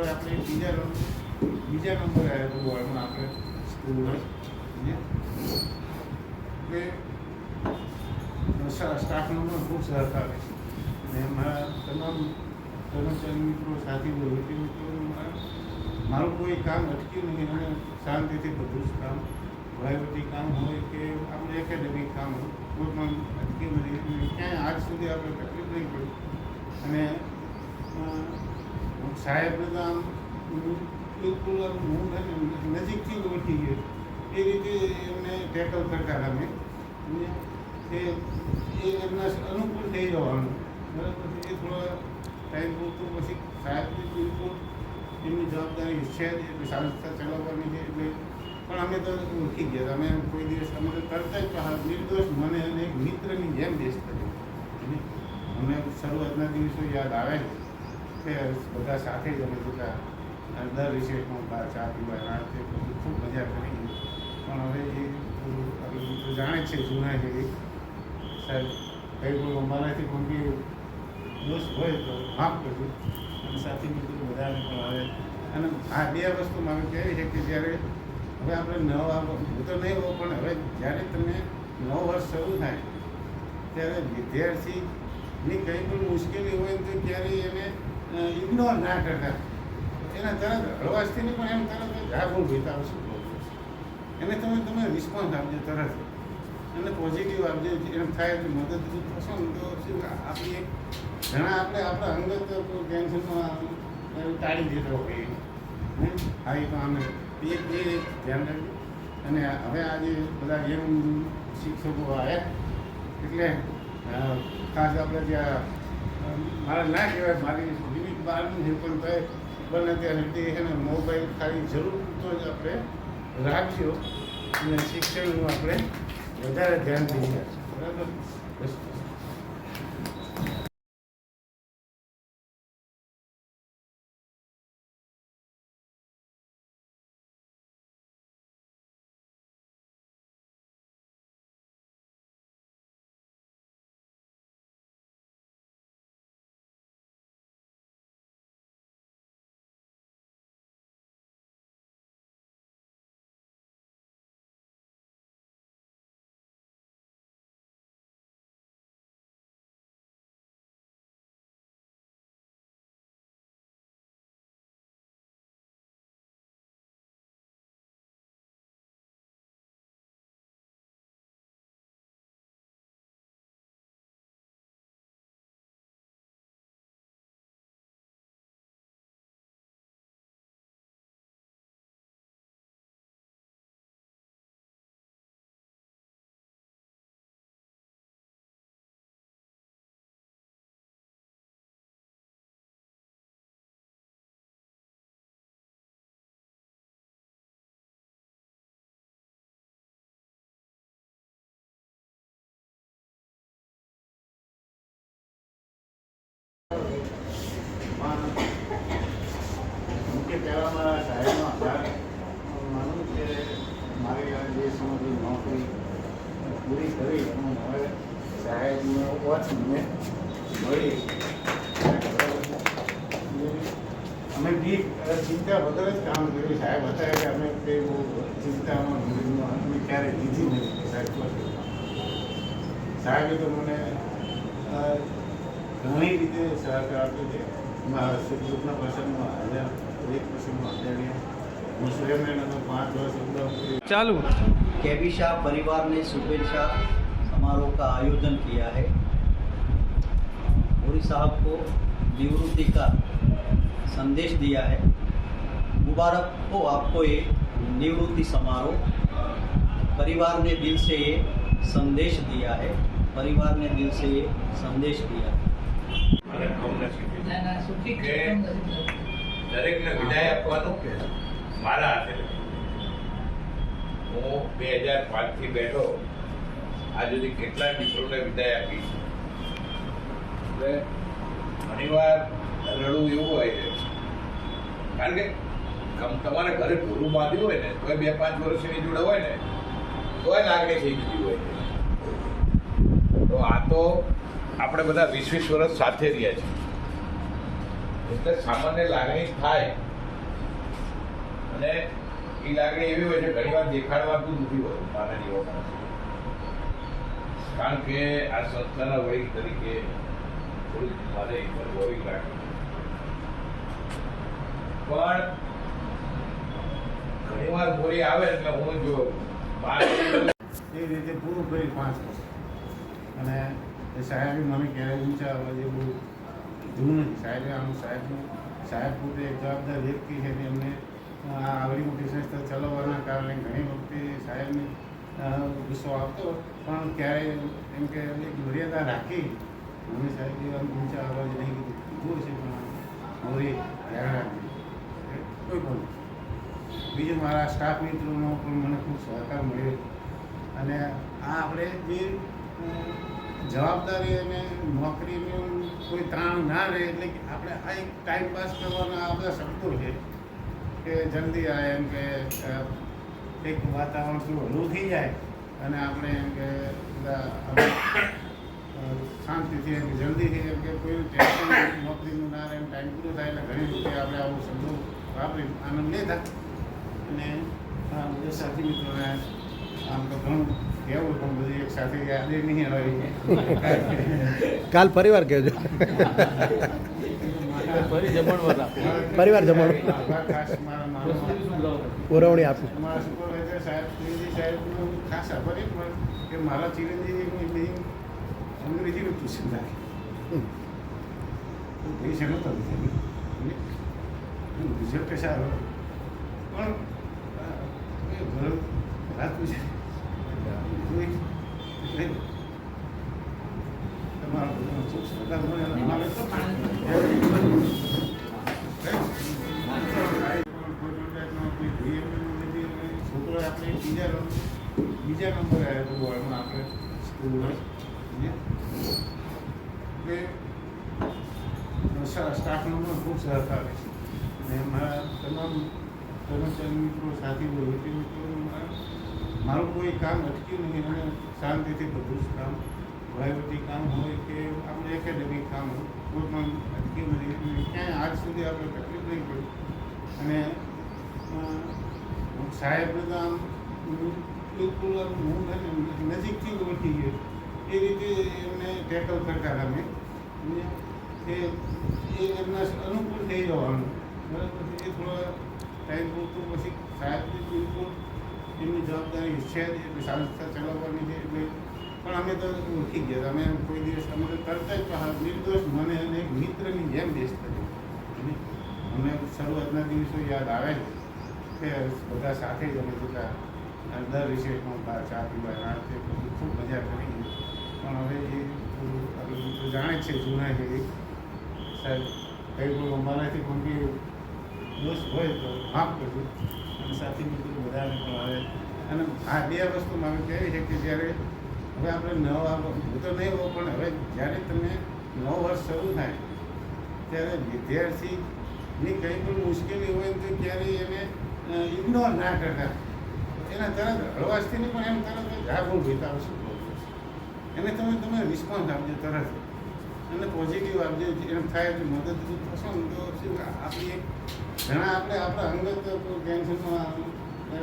આપણે આપણે બીજા બીજા નંબરે આવ્યો હતો વોર્ડમાં આપણે સ્કૂલ એટલે સ્ટાફ નંબર ખૂબ સહકાર છે. અને મારા તમામ કર્મચારી મિત્રો સાથી વહીવટી મિત્રો મારું કોઈ કામ અટક્યું નહીં. અને શાંતિથી બધું જ કામ, વહીવટી કામ હોય કે આપણે એકેડેમિક કામ હોય, કોઈ પણ અટક્યું નથી ક્યાંય આજ સુધી આપણે તકલીફ નહીં પડી. અને તો આમ બિલકુલ આમ હું એને નજીકથી જ ઓળખી ગયો એ રીતે એમને ટેકલ કરતા હતા મેં એ એ એમના અનુકૂળ થઈ જવાનું. બરાબર? પછી એ થોડા ટાઈમ પૂરતું પછી સાહેબની બિલકુલ એમની જવાબદારી છે જ એટલે સંસ્થા ચલાવવાની છે એટલે પણ અમે તો ઓળખી ગયા. અમે કોઈ દિવસ અમે તો કરતા જ પણ નિર્દોષ મને અને એક મિત્રની જેમ બેસતા અમે શરૂઆતના દિવસો યાદ આવે છે. કે બધા સાથે જ અમે જતા અને દર રિસેસમાં બહાર ચા પીવા, રાત તે ખૂબ મજા કરી. પણ હવે એ બધું તો જાણે છે, જૂના છે સાહેબ કંઈ કોઈ અમારાથી પણ બી દોષ હોય તો માફ કરજો. અને સાથી મિત્રો બધાને પણ હવે, અને આ બે વસ્તુ મારે કહેવી છે કે જ્યારે હવે આપણે નવા હું તો નહીં હોઉં, પણ હવે જ્યારે તમે નવ વર્ષ શરૂ થાય, ત્યારે વિદ્યાર્થીની કંઈ પણ મુશ્કેલી હોય તો ત્યારે એને ઇગ્નોર ના કરતા. એના તરત હળવાશથી પણ એમ તરત હા ભાઈ શું એને તમે તમે રિસ્પોન્સ આપજો તરત. અને પોઝિટિવ આપજો એમ થાય તો મદદરૂપ થશો ને તો શું આપણી ઘણા આપણે આપણા અંગત ટેન્શનમાં ટાળી દેતા હોઈએ. હે? હા, એ તો અમે એ એ ધ્યાન રાખજો. અને હવે આજે બધા યંગ શિક્ષકો આવ્યા એટલે ખાસ આપણે ત્યાં મારે ના કહેવાય, મારી બારનું પણ થાય, બને ત્યાં સુધી એને મોબાઈલ ખાલી જરૂર પૂરતો જ આપણે રાખ્યો અને શિક્ષણનું આપણે વધારે ધ્યાન દઈએ. બરાબર? પહેલાં મારા સાહેબનો માનું કે મારી આ જે સમયની નોકરી પૂરી કરી અને હવે સાહેબનો વોચ મને મળી. અમે બી ચિંતા વગર જ કામ કર્યું. સાહેબ હતા કે અમે તે બહુ ચિંતામાં મૂંઝવણમાં અમે ક્યારેય લીધી નથી સાહેબ. સાહેબે તો મને ઘણી રીતે સહકાર આપ્યો છે. મારા ગ્રુપના પ્રસંગમાં હાજર चालू। केबी शाह परिवार ने शुभेच्छा समारोह का आयोजन किया है। पूरी साहब को निवृत्ति का संदेश दिया है। मुबारक हो आपको ये निवृत्ति समारोह। परिवार ने दिल से ये संदेश दिया है। परिवार ने दिल से ये संदेश दिया है। કે દરેકને વિદાય આપવાનું મારા હાથે હું બે હજાર પાંચથી બેઠો, આજ સુધી કેટલા મિત્રોને વિદાય આપી. એટલે ઘણીવાર રડવું એવું હોય છે. કારણ કે તમારે ઘરે પૂરું બાંધ્યું હોય ને, તોય બે પાંચ વર્ષની જોડે હોય ને, તોય લાગણી થઈ ગઈ હોય તો આ તો આપણે બધા વીસ વીસ વર્ષ સાથે રહ્યા છીએ. એટલે સામાન્ય લાગણી થાય. અને એ લાગણી એવી હોય છે ઘણી વાર દેખાડવાતું નથી હોતું માનનીય વખત કારણ કે આ સંસ્થાના વડીલ તરીકે થોડીક મારે ગૌરવિક લાગે. પણ ઘણી વાર બોલી આવે એટલે હું જો એ રીતે પૂરું કરી પાંચ અને સાહેબ મને ક્યારેય છે અવાજે બહુ કીધું નથી સાહેબે આમ સાહેબનું સાહેબ પોતે જવાબદાર વ્યક્તિ છે અને એમને આ આવડી મોટી સંસ્થા ચલાવવાના કારણે ઘણી વખતે સાહેબને ગુસ્સો આવતો. પણ ક્યારેય એમ કે એક મર્યાદા રાખી મને સાહેબ એવા ઊંચા અવાજ નહીં કીધું. કીધું છે પણ હવે ધ્યાન રાખજો. કોઈ પણ. બીજું મારા સ્ટાફ મિત્રોનો પણ મને ખૂબ સહકાર મળ્યો. અને આ આપણે જે જવાબદારી અને નોકરીનું કોઈ તાણ ના રહે એટલે કે આપણે આ એક ટાઈમ પાસ કરવાના આ બધા શબ્દો છે કે જલ્દી આ એમ કે એક વાતાવરણ થોડું હળવું થઈ જાય અને આપણે એમ કે શાંતિથી એમ જલ્દીથી એમ કે કોઈ ટેન્શન નોકરીનું ના રહે એમ ટાઈમ પૂરો થાય એટલે ઘણી રીતે આપણે આવું શબ્દો વાપરી આનંદ લેતા અને બધા સાથી મિત્રોને આમ તો ઘણું કહેવું પણ બધી એક સાથે યાદ નહીં આવે. કાલ પરિવાર કહેજો. પરિવાર મામા. પુરવણી આપું. ખાસ આભાર એ પણ કે મારા ચિરંજીવી અંગ્રેજીનું ટ્યુશન રાખી શકતો નથી રિઝલ્ટ સારું પણ એ છે બીજા નંબર બીજા નંબરે આવ્યો હતો બોર્ડમાં આપણે સ્કૂલમાં એટલે સ્ટાફનો પણ ખૂબ સહકાર છે અને મારા તમામ કર્મચારી મિત્રો સાથી વહીવટી મિત્રો મારું કોઈ કામ અટક્યું નહીં, અને શાંતિથી બધું જ કામ વહીવટી કામ હોય કે આપણે એકેડેમિક કામ હોય, કોઈ પણ અટક્યું નહીં. ક્યાંય આજ સુધી આપણે તકલીફ નહીં પડી. અને સાહેબ આમ બિલકુલ આમ હું નજીકથી ઓળખી ગયો એ રીતે એમને ટેકલ કરતા અમે એ એમના અનુકૂળ થઈ જવાનું. બરાબર? એ થોડા ટાઈમ પૂરતું પછી સાહેબ બિલકુલ એમની જવાબદારી છે જ, એટલે સંસ્થા ચલાવવાની છે, એટલે પણ અમે તો ઓળખી ગયા. અમે કોઈ દિવસ અમે તો તરત જ નિર્દોષ મને અને એક મિત્રની જેમ બેસતા અને અમને શરૂઆતના દિવસો યાદ આવે કે બધા સાથે જ અમે જતા દર વિષયમાં બહાર ચા પીવા આ ખૂબ મજા કરી. પણ હવે એ થોડું આપણે જાણે છે, જૂના છે સાહેબ કંઈ પણ અમારાથી બી દોષ હોય તો માફ કરજો. અને સાથી મિત્રો પણ આવે. અને આ બે વસ્તુ મારે કહેવી છે કે જ્યારે હવે આપણે નવા હું તો નહીં હોઉં, પણ હવે જ્યારે તમે નવ વર્ષ શરૂ થાય, ત્યારે વિદ્યાર્થીની કંઈ પણ મુશ્કેલી હોય તો ક્યારેય એને ઇગ્નોર ના કરતા. એના તરત હળવાશથી પણ એમ તરત જ હા હું એને તમે તમે રિસ્પોન્સ આપજો તરત અને પોઝિટિવ આપજે એમ થાય તો મદદરૂપ થશો ને તો શું આપણી ઘણા આપણે આપણા અંગત ટેન્શનમાં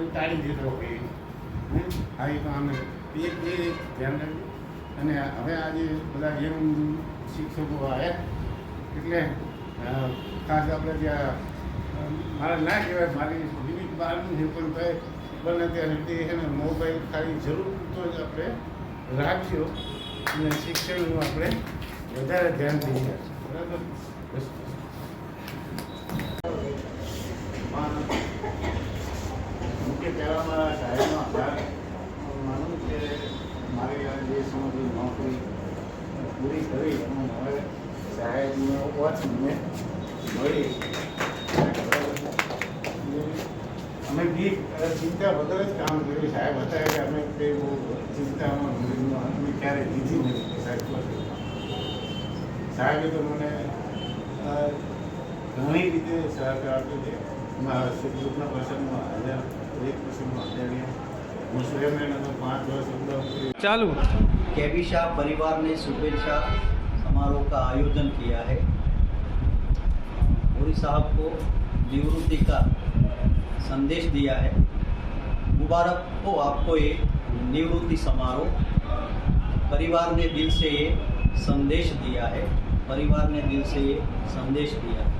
ટાળી દેતા હમ? હા? એ તો આમે એ એક ધ્યાન રાખજો. અને હવે આજે બધા યંગ શિક્ષકો આવ્યા, એટલે ખાસ આપણે ત્યાં મારા ના કહેવાય, મારી લિમિટ બહારનું છે પણ ભાઈ બને ત્યાં તે એને મોબાઈલ ખાલી જરૂર તો જ આપણે રાખજો. અને શિક્ષણનું આપણે વધારે ધ્યાન થઈ બસ મુખ્ય પહેલાં મારા સાહેબમાં માનું કે મારી જે સમગ્ર નોકરી પૂરી કરી અને હવે સાહેબનો વોચ મળી. અમે બી ચિંતા વધારે જ કામ કર્યું. સાહેબ હતા કે અમે કંઈ બહુ ચિંતામાં અમે ક્યારેય લીધી નથી. સાહેબ સાહેબે તો મને અ, ઘણી રીતે સહકાર આપ્યો છે મારા સુખ દુઃખના પ્રસંગમાં હાજર એક પ્રસંગમાં હાજર રહ્યા હું સ્વયં તો પાંચ વર્ષ અગાઉ ચાલુ केवी शाह परिवार ने शुभेच्छा समारोह का आयोजन किया है मोरी साहब को निवृत्ति का संदेश दिया है मुबारक हो आपको ये निवृत्ति समारोह परिवार ने दिल से ये संदेश दिया है પરિવારને દિવસે સંદેશ દિયા